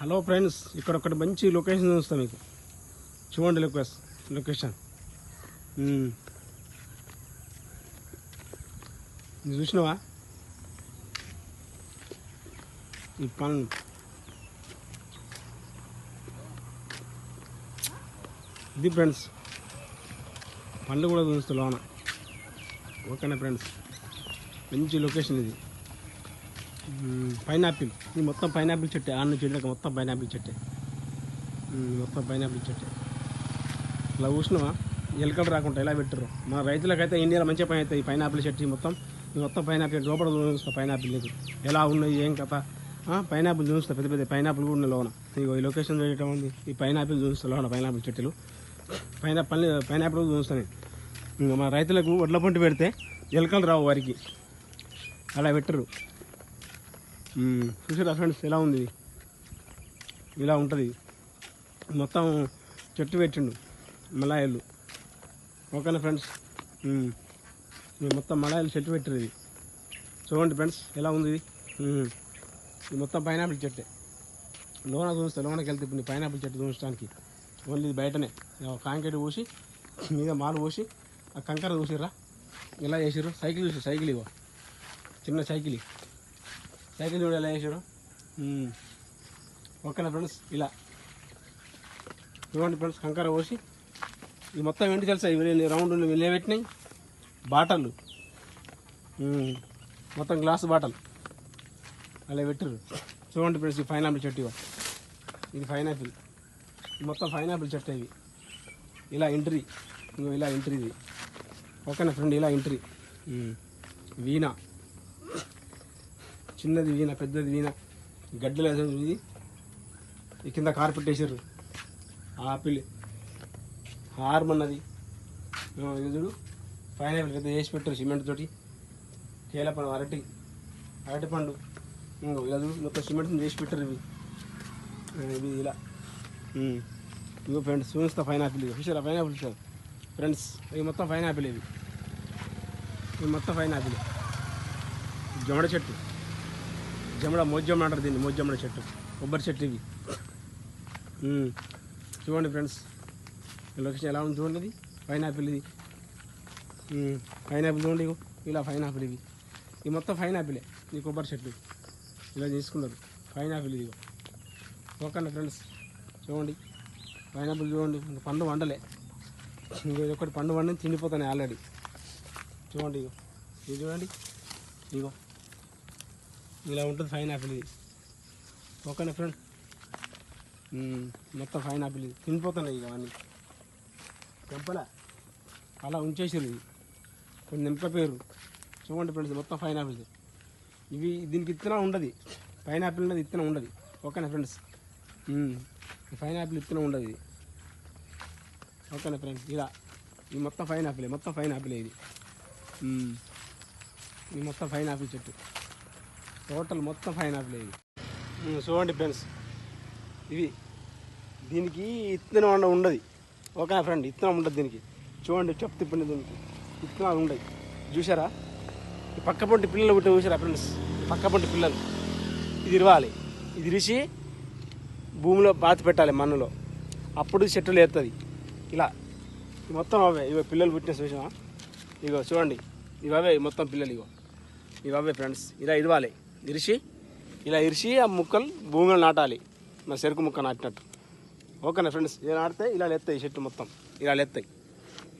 Hello friends ఇక్కడ ఒకటి మంచి లొకేషన్ చూస్తాం మీకు. చూడండి లొకేస్ లొకేషన్ చూసినావా? ఈ పన్. ఇది ఫ్రెండ్స్ పండ్లు కూడా చూస్తా లోన. ఓకేనా ఫ్రెండ్స్ మంచి లొకేషన్ ఇది. పైనాపిల్. ఇది మొత్తం పైనాపిల్ చెట్టే. ఆన్న చెట్టు మొత్తం పైనాపిల్ చెట్టే. మొత్తం పైనాపిల్ చెట్టే. ఇలా చూసినావా ఎలకలు రాకుండా ఎలా పెట్టరు మన రైతులకైతే ఇండియాలో మంచిగా పని అవుతాయి ఈ పైనాపిల్ చెట్టు మొత్తం. మొత్తం పైనాపిల్ లోపల చూస్తా పైనాపిల్ నీకు. ఎలా ఉన్నాయి ఏం కథ? పైనాపిల్ చూపిస్తా. పెద్ద పెద్ద పైనాపిల్ కూడా ఉన్నాయి లోన. ఇగో ఈ లొకేషన్ చేయటం ఉంది. ఈ పైనాపిల్ చూపిస్తా లోన పైనాపిల్ చెట్టులు. పైన పైనాపిల్ కూడా చూస్తాను మా రైతులకు వడ్ల పంట పెడితే ఎలకలు రావు వారికి. అలా పెట్టరు చూసారా ఫ్రెండ్స్ ఎలా ఉంది? ఇలా ఉంటుంది. మొత్తం చెట్టు పెట్టిండు మలాయలు. ఓకేనా ఫ్రెండ్స్? మొత్తం మలాయలు చెట్టు పెట్టింది ఇది. చూడండి ఫ్రెండ్స్ ఎలా ఉంది? ఇది మొత్తం పైనాపిల్ చెట్టే. లోన చూస్తే లోనకి వెళ్తే ఇప్పుడు పైనాపిల్ చెట్టు చూపించడానికి. ఓన్లీ ఇది బయటనే. కాంక్రీట్ పోసి మీద మాలు పోసి ఆ కంకర చూసిర్రా? ఇలా చేసిర్రు? సైకిల్ చూసి సైకిల్ ఇవ్వ చిన్న సైకిల్. సైకిల్ చూడ ఎలా చేసాడు ఓకేనా ఫ్రెండ్స్ ఇలా. చూడండి ఫ్రెండ్స్ కంకర పోసి. ఇది మొత్తం ఏంటి తెలుసా? ఇవి రౌండ్ నిలబెట్టినాయి బాటలు. Hmm. మొత్తం గ్లాస్ బాటల్. అలా పెట్టారు చూడండి ఫ్రెండ్స్ ఈ పైనాపిల్ చెట్టు ఇవ్వ. ఇది పైనాపిల్ మొత్తం పైనాపిల్ చెట్టు ఇవి. ఇలా ఎంట్రీ ఇంకో ఇలా ఎంట్రీ ఇది. ఓకేనా ఫ్రెండ్ ఇలా ఎంట్రీ hmm. వీణ. చిన్నది వీణ పెద్దది వీణ. గడ్డలు వేసారు ఇది. ఈ కింద కార్పెట్ వేసారు. ఆపిల్ హార్మన్నది చూడు. పెద్ద వేసి పెట్టారు సిమెంట్ తోటి. కేల పండు అరటి. అరటి పండు. ఇలా చూడు. మొత్తం సిమెంట్ వేసి పెట్టారు ఇవి. ఇవి ఇలా. ఉమ్. ఇగో ఫ్రెండ్స్ చూస్తా పైనాపిల్ ఇవి చూసారా పైనాపిల్ సార్? ఫ్రెండ్స్ ఇవి మొత్తం పైనాపిల్ ఇవి ఇవి మొత్తం పైనాపిల్ జొమడ చెట్టు. జమడ మోజమ్మడ అంటారు దీన్ని మోజమ్మడ చెట్టు కొబ్బరి చెట్టు ఇవి చూడండి ఫ్రెండ్స్ లొకేషన్ ఎలా ఉంది చూడండి ఇది? పైనాపిల్ ఇది. పైనాపిల్ చూడండి ఇగో ఇలా పైనాపిల్ ఇవి ఇది మొత్తం పైనాపిలే ఈ కొబ్బరి చెట్టు. ఇలా తీసుకున్నారు. పైనాపిల్ ఇది ఓకేనా ఫ్రెండ్స్ చూడండి. పైనాపిల్ చూడండి ఇంకా పండు వండలే. ఇంకో ఇది ఒకటి పండు వండి తిండిపోతాను ఆల్రెడీ. చూడండి ఇగో ఇది చూడండి. ఇగో. ఇలా ఉంటుంది ఫైన్ ఆపిల్ ఇది. ఓకేనా ఫ్రెండ్ మొత్తం ఫైన్ ఆపిల్ ఇది. తినిపోతున్నాయి ఇక అవన్నీ. తెంపలే. అలా ఉంచేసారు ఇది కొన్ని నింపపేరు చూడండి ఫ్రెండ్స్ మొత్తం ఫైన్ యాపిల్స్ ఇవి దీనికి ఇత్తనం ఉండదు. పైన్ ఆపిల్ అనేది ఇత్తనం ఉండదు. ఓకేనా ఫ్రెండ్స్ ఫైన్ ఆపిల్ ఇత్తనం ఉండదు ఇది. ఓకేనా ఫ్రెండ్స్ ఇలా. ఇది మొత్తం ఫైన్ యాపిల్ మొత్తం ఫైన్ యాపిల్ ఇది. ఈ ఇది మొత్తం ఫైన్ ఆపిల్ చెట్టు. టోటల్ మొత్తం ఫైన్ ఇది చూడండి ఫ్రెండ్స్. ఇవి దీనికి ఇత్తనం ఉండ ఉండదు. ఓకే ఫ్రెండ్ ఇత్తనం ఉండదు దీనికి. చూడండి చెప్పు తిప్పండి దీనికి. ఇత్తనాలు ఉండవు చూసారా ఈ పక్క పొంటి పిల్లలు పుట్టిన చూసారా ఫ్రెండ్స్? పక్క పొంటి పిల్లలు. ఇది ఇరవాలి. ఇది ఇరిసి భూమిలో పాతి పెట్టాలి మన్నులో. అప్పుడు చెట్టు లేస్తుంది ఇలా. మొత్తం అవే. ఇవో పిల్లలు పుట్టిన చూసినా ఇగో చూడండి. ఇవి మొత్తం పిల్లలు ఇగో. ఇవి ఫ్రెండ్స్. ఇలా ఇరవాలి. ఇరిసి ఇలా ఇరిసి ఆ ముక్కలు భూమిలో నాటాలి. మన చెరుకు ముక్క నాటినట్టు. ఓకేనా ఫ్రెండ్స్? ఇలా నాటితే ఇలా లేస్తాయి చెట్టు మొత్తం. ఇలా లేస్తాయి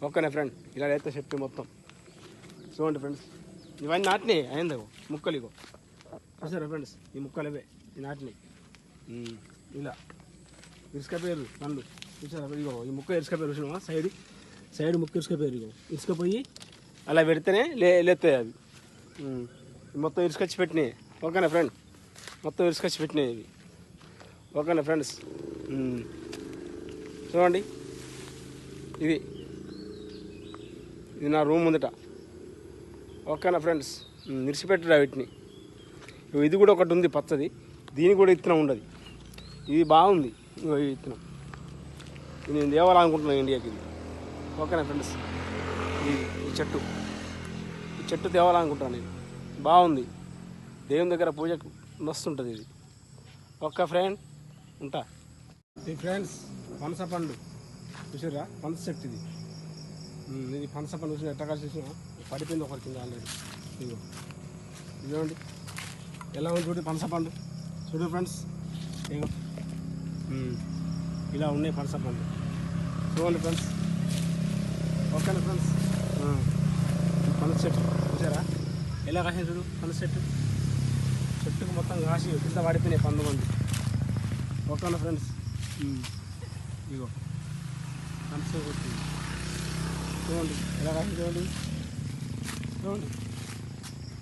ఓకేనా ఫ్రెండ్? ఇలా లేస్తాయి చెట్టు మొత్తం. చూడండి ఫ్రెండ్స్. ఇవన్నీ నాటినాయి. అయింది ముక్కలు ఇగో. చూసారా ఫ్రెండ్స్? ఈ ముక్కలు ఇవే ఈ నాటినాయి ఇలా. ఇలా పేరు పండ్లు. చూసారా? ఇగో ఈ ముక్క ఇసుకపోయారు చూసినావా? సైడ్ సైడ్ ముక్క ఇసుక పేరు ఇగో. ఇసుకపోయి అలా పెడితేనే లే లేస్తాయి అవి. మొత్తం ఇసుకొచ్చి పెట్టినాయి. ఓకేనా ఫ్రెండ్? మొత్తం ఇసుకొచ్చి పెట్టినాయి ఇవి. ఓకేనా ఫ్రెండ్స్? చూడండి. ఇది. ఇది నా రూమ్ ముందట. ఓకేనా ఫ్రెండ్స్? ఉమ్, నిరిచిపెట్టరా వీటిని. ఇది కూడా ఒకటి ఉంది పచ్చది. దీని కూడా ఇత్తనం ఉండదు. ఇది బాగుంది. ఇగో ఈ ఇత్తనం. నేను తేవాలనుకుంటున్నాను ఇండియాకి ఇది. ఓకేనా ఫ్రెండ్స్? ఇది ఈ చెట్టు. ఈ చెట్టు తేవాలనుకుంటున్నాను నేను. బాగుంది. దేవుని దగ్గర పూజ మస్తుంటుంది ఇది. ఒక్క ఫ్రెండ్ ఉంటా. ఈ ఫ్రెండ్స్ పనస పండు. చూసారా పనస చెట్టు ఇది. ఇది పనస పండు చూసి ఎట్లా కలిసి పడిపోయింది ఒకరి కింద ఆల్రెడీ ఇదిగో. ఇదిగోండి. ఎలా ఉంది చూడు పనస పండు? చూడు ఫ్రెండ్స్. ఇగో ఇలా ఉన్నాయి పనస పండు. చూడండి ఫ్రెండ్స్. ఓకేనా ఫ్రెండ్స్? పనస చెట్టు చూసారా? ఎలా కాసిన చూడు పనస చెట్టు చెట్టుకు మొత్తం కాసి కింద పడిపోయినాయి పండు మంది ఓకేనా ఫ్రెండ్స్ ఇగో. పనస చెట్టు చూడండి ఎలా కాసిన చూడండి. చూడండి.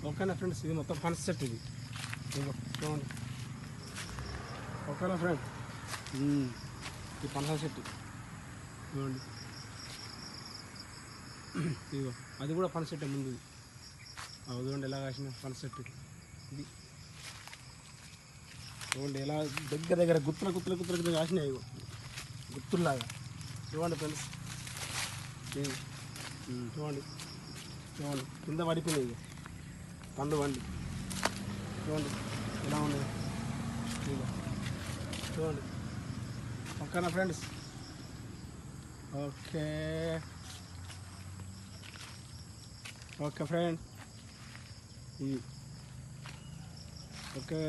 ఓకేనా ఫ్రెండ్స్ ఇది మొత్తం పనస చెట్టు ఇది. ఇగో చూడండి. ఓకేనా ఫ్రెండ్ ఇది పనస చెట్టు చూడండి. ఇదిగో అది కూడా పనస చెట్టు ముందు చూడండి ఎలా కాసిన పనస చెట్టు ఇది. చూడండి ఎలా దగ్గర దగ్గర గుత్తుల గుత్తుల గుత్తుల కింద కాసినాయి గుత్తుల్లాగా. చూడండి ఫ్రెండ్స్. చూడండి చూడండి కింద పడిపోయినాయి పండు వండి చూడండి ఎలా ఉన్నాయి? చూడండి ఓకేనా friends. Okay. Okay friend. Okay.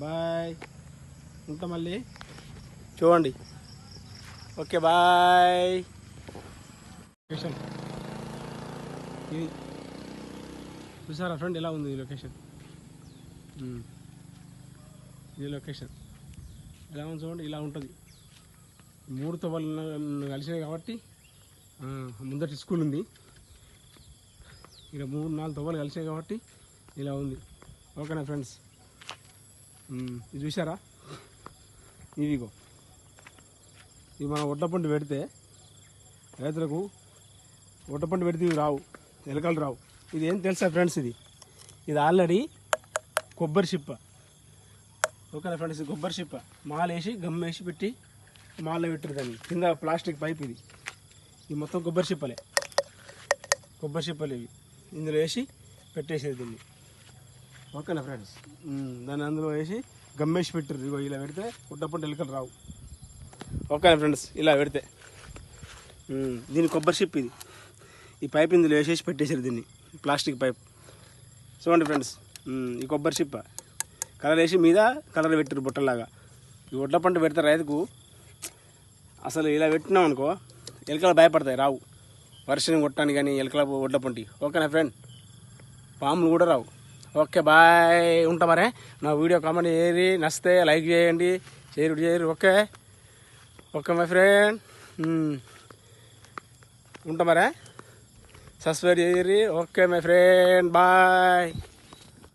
Bye. ఉంటా మళ్ళీ. చూడండి. Okay bye. లొకేషన్. ఇది చూసారా ఫ్రెండ్ ఎలా ఉంది ఈ లొకేషన్. ఇది లొకేషన్. ఎలా ఉంది చూడండి ఇలా ఉంటుంది. మూడు తవ్వలు కలిసినాయి కాబట్టి ముందటి స్కూల్ ఉంది. ఇక మూడు నాలుగు తవ్వలు కలిసాయి కాబట్టి ఇలా ఉంది. ఓకేనా ఫ్రెండ్స్? చూసారా ఇవిగో ఇది మనం ఒడ్లపండు పెడితే రైతులకు ఒడ్లపండు పెడితే ఇవి రావు ఎలకలు రావు. ఇది ఏం తెలుసా ఫ్రెండ్స్ ఇది? ఇది ఆల్రెడీ కొబ్బరి చిప్ప. ఓకేనా ఫ్రెండ్స్? ఇది కొబ్బరి చిప్ప. మాలేసి గమ్మేసి పెట్టి మాల్లో పెట్టారు దాన్ని. కింద ప్లాస్టిక్ పైప్ ఇది. ఇది మొత్తం కొబ్బరి చిప్పలే. కొబ్బరి చిప్పలు ఇవి. ఇందులో వేసి పెట్టేసేది దీన్ని. ఓకేనా ఫ్రెండ్స్ దాన్ని అందులో వేసి గమ్మేసి పెట్టారు ఇగో ఇలా పెడితే పుట్టపుంట ఎలుకలు రావు. ఓకేనా ఫ్రెండ్స్ ఇలా పెడితే. దీని కొబ్బరి షిప్ ఇది. ఈ పైప్ ఇందులో వేసేసి పెట్టేశారు దీన్ని. ప్లాస్టిక్ పైప్ చూడండి ఫ్రెండ్స్ ఈ కొబ్బరి చిప్ప. కలర్ వేసి మీద కలర్ పెట్టారు బుట్టలాగా. ఈ వడ్ల పంట పెడితే రైతుకు అసలు ఇలా పెట్టినాం అనుకో ఎలకలు భయపడతాయి రావు. వర్షం కొట్టడానికి కానీ ఎలకల వడ్ల పంటి. ఓకేనా ఫ్రెండ్ పాములు కూడా రావు. Okay bye. ఉంటా మరే. నా వీడియో కామెంట్ చేయరి నచ్చితే లైక్ చేయండి. చేరు చేయరు. ఓకే? Okay my friend. ఉంటా మరే. సబ్స్క్రైబ్ చేయరు ఓకే మై ఫ్రెండ్. బాయ్.